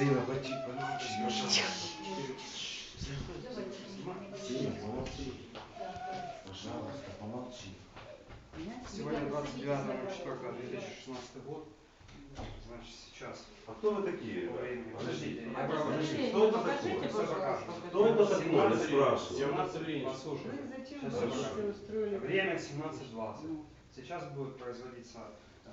Сына, почти, помолчи, пожалуйста. Сына, помолчи. Пожалуйста, помолчи. Сегодня 29.04.2016 год. Значит, сейчас. А кто вы такие? По времени. Подождите, Я подождите, подождите. кто это покажем. Кто это такой, я 17 спрашиваю? 17 Послушайте. Вы зачем Сейчас вы я это покажу. устроили? Время 17.20. Ну, Сейчас будет производиться,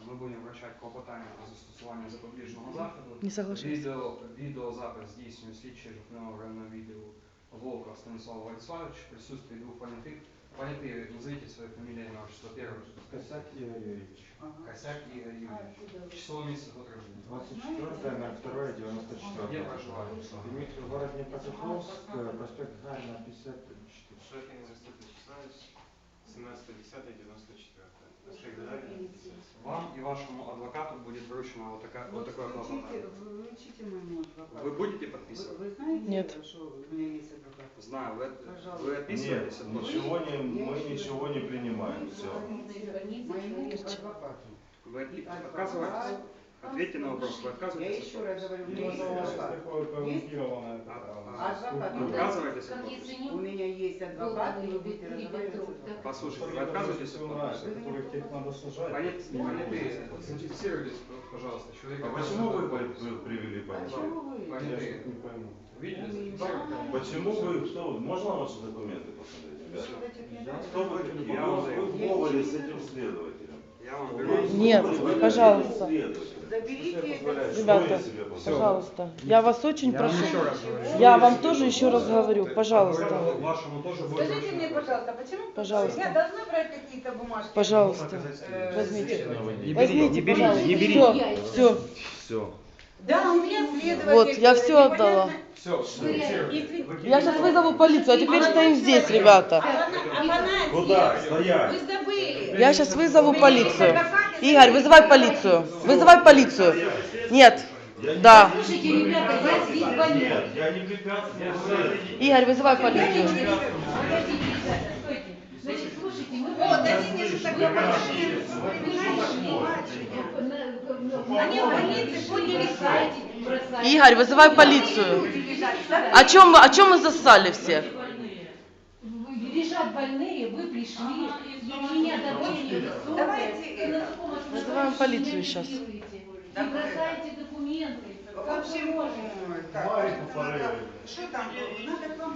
ми будемо вручати клопотання про застосування запобіжного заходу. Не соглашаюсь. Відео, відеозапис здійснює слідчий жовтневого районного відділу Волка Станислава Владиславовича в присутствии двух понятых. Понятые, назовите свои фамилии и имя, отчество первое. Косяк Игорь Юрьевич. ага. Косяк Игорь Юрьевич. Число месяца, год рождения. 24 на 2 94. Где проживаете? Дмитрий, город Днепропетровск, э, проспект Гарина, 54. Шахин Константин Александрович, Вам и вашему адвокату будет вручено вот, такая, вот Вот такое вручите, вручите моему адвокату. Вы будете Вы, подписывать? вы знаете, Нет. что у меня есть адвокат? Знаю, вы, Пожалуйста. вы отписываетесь от Нет, ничего не, мы ничего не принимаем, все. Моему адвокату. Вы отказываетесь? Ответьте на вопрос, вы Я отказываетесь? еще раз говорю, у меня Ну, есть адвокат. А- Адвокат. Вы отказываетесь от подписи? У меня есть адвокат, и вы будете разговаривать. Послушайте, вы отказываетесь от подписи? Понятые, идентифицируйтесь, пожалуйста, человек. А почему вы при- при- привели? Я Понятые, видели, Ну. Почему вы, вы? Можно ваши документы посмотреть, ребята? Кто вы? Я Вы, в с этим следователем. Я. Нет, пожалуйста. Заберите Ребята? Пожалуйста, я вас очень прошу. Я вам тоже еще раз говорю, пожалуйста. Говорю, Вашему тоже будет Скажите мне, пожалуйста, почему Пожалуйста. я должна брать какие-то бумажки? Пожалуйста, Э, возьмите. Не Возьмите, берите, пожалуйста. не берите. Все, все. Все. Да, у меня следователь. Вот, я всё непонятно- отдала. Все, фиксируйте. Я сейчас вызову полицию, а теперь стоим здесь, ребята. Афанасий, Куда? Стоять. Вы забыли. Я сейчас вызову полицию. Игорь, вызывай полицию. Вызывай полицию. Нет. Да. Слушайте, ребята, я здесь больной. Нет, я не препятствую. Игорь, вызывай полицию. Значит, слушайте, мы... Мне. Они в больнице подняли. Игорь, вызывай полицию. О чем, мы- о чем мы зассали все? Лежат больные, вы пришли, и у меня давление высокое. Давайте Вы на это. каком основании Вызываем вы полицию? И Давай. бросаете документы. В общем, Как вы можете? м, так, что там? Надо к вам